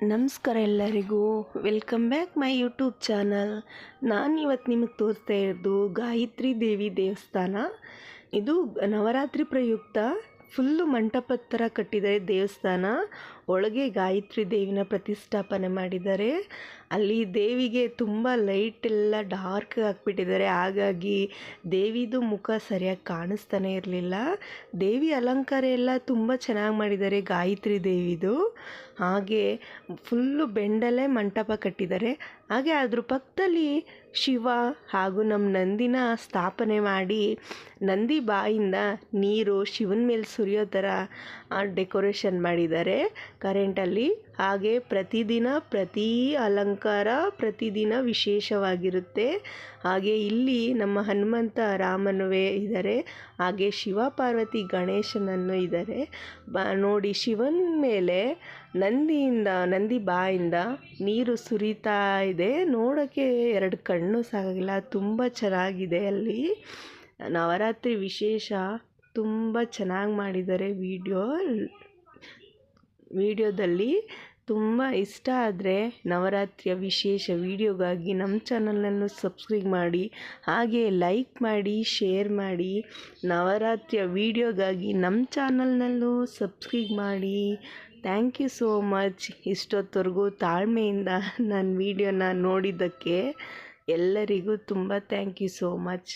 ನಮಸ್ಕಾರ ಎಲ್ಲರಿಗೂ. Welcome back my YouTube channel ನಾನು ಇವತ್ತು ನಿಮಗೆ ತೋರಿಸ್ತಾ ಇರೋದು ಗಾಯತ್ರಿ ದೇವಿ ದೇವಸ್ಥಾನ. ಇದು ನವರಾತ್ರಿ ಪ್ರಯುಕ್ತ ಫುಲ್ಲು ಮಂಟಪದ ಥರ ಕಟ್ಟಿದ್ದಾರೆ ದೇವಸ್ಥಾನ. ಒಳಗೆ ಗಾಯತ್ರಿ ದೇವಿನ ಪ್ರತಿಷ್ಠಾಪನೆ ಮಾಡಿದ್ದಾರೆ. ಅಲ್ಲಿ ದೇವಿಗೆ ತುಂಬ ಲೈಟ್ ಎಲ್ಲ ಡಾರ್ಕ್ ಹಾಕ್ಬಿಟ್ಟಿದ್ದಾರೆ ಹಾಗಾಗಿ ದೇವಿದು ಮುಖ ಸರಿಯಾಗಿ ಕಾಣಿಸ್ತಾನೆ ಇರಲಿಲ್ಲ. ದೇವಿ ಅಲಂಕಾರ ಎಲ್ಲ ತುಂಬ ಚೆನ್ನಾಗಿ ಮಾಡಿದ್ದಾರೆ ಗಾಯತ್ರಿ ದೇವಿದು. ಹಾಗೆ ಫುಲ್ಲು ಬೆಂಡಲ್ಲೇ ಮಂಟಪ ಕಟ್ಟಿದ್ದಾರೆ. ಹಾಗೆ ಅದ್ರ ಪಕ್ಕದಲ್ಲಿ ಶಿವ ಹಾಗೂ ನಮ್ಮ ನಂದಿನ ಸ್ಥಾಪನೆ ಮಾಡಿ ನಂದಿ ಬಾಯಿಂದ ನೀರು ಶಿವನ ಮೇಲೆ ಸುರಿಯೋ ಥರ ಡೆಕೋರೇಷನ್ ಮಾಡಿದ್ದಾರೆ. ಕರೆಂಟಲ್ಲಿ ಹಾಗೆ ಪ್ರತಿದಿನ ಪ್ರತಿ ಅಲಂಕಾರ ಪ್ರತಿದಿನ ವಿಶೇಷವಾಗಿರುತ್ತೆ. ಹಾಗೆ ಇಲ್ಲಿ ನಮ್ಮ ಹನುಮಂತ ರಾಮನುವೆ ಇದ್ದಾರೆ. ಹಾಗೆ ಶಿವ ಪಾರ್ವತಿ ಗಣೇಶನನ್ನು ಇದ್ದಾರೆ. ಬ, ನೋಡಿ ಶಿವನ ಮೇಲೆ ನಂದಿಯಿಂದ, ನಂದಿ ಬಾಯಿಂದ ನೀರು ಸುರಿತಾ ಇದೆ. ನೋಡೋಕ್ಕೆ ಎರಡು ಕಣ್ಣು ಸಾಕಾಗಿಲ್ಲ. ತುಂಬ ಚೆನ್ನಾಗಿದೆ ಅಲ್ಲಿ. ನವರಾತ್ರಿ ವಿಶೇಷ ತುಂಬ ಚೆನ್ನಾಗಿ ಮಾಡಿದ್ದಾರೆ ವಿಡಿಯೋ. ವಿಡಿಯೋದಲ್ಲಿ ತುಂಬ ಇಷ್ಟ ಆದರೆ ನವರಾತ್ರಿಯ ವಿಶೇಷ ವಿಡಿಯೋಗಾಗಿ ನಮ್ಮ ಚಾನಲನ್ನು ಸಬ್ಸ್ಕ್ರೈಬ್ ಮಾಡಿ, ಹಾಗೆ ಲೈಕ್ ಮಾಡಿ ಶೇರ್ ಮಾಡಿ, ನವರಾತ್ರಿಯ ವಿಡಿಯೋಗಾಗಿ ನಮ್ಮ ಚಾನಲ್ನಲ್ಲೂ ಸಬ್ಸ್ಕ್ರೈಬ್ ಮಾಡಿ. ಥ್ಯಾಂಕ್ ಯು ಸೋ ಮಚ್ ಇಷ್ಟೊತ್ತವರೆಗೂ ತಾಳ್ಮೆಯಿಂದ ನನ್ನ ವಿಡಿಯೋನ ನೋಡಿದ್ದಕ್ಕೆ ಎಲ್ಲರಿಗೂ ತುಂಬ ಥ್ಯಾಂಕ್ ಯು ಸೋ ಮಚ್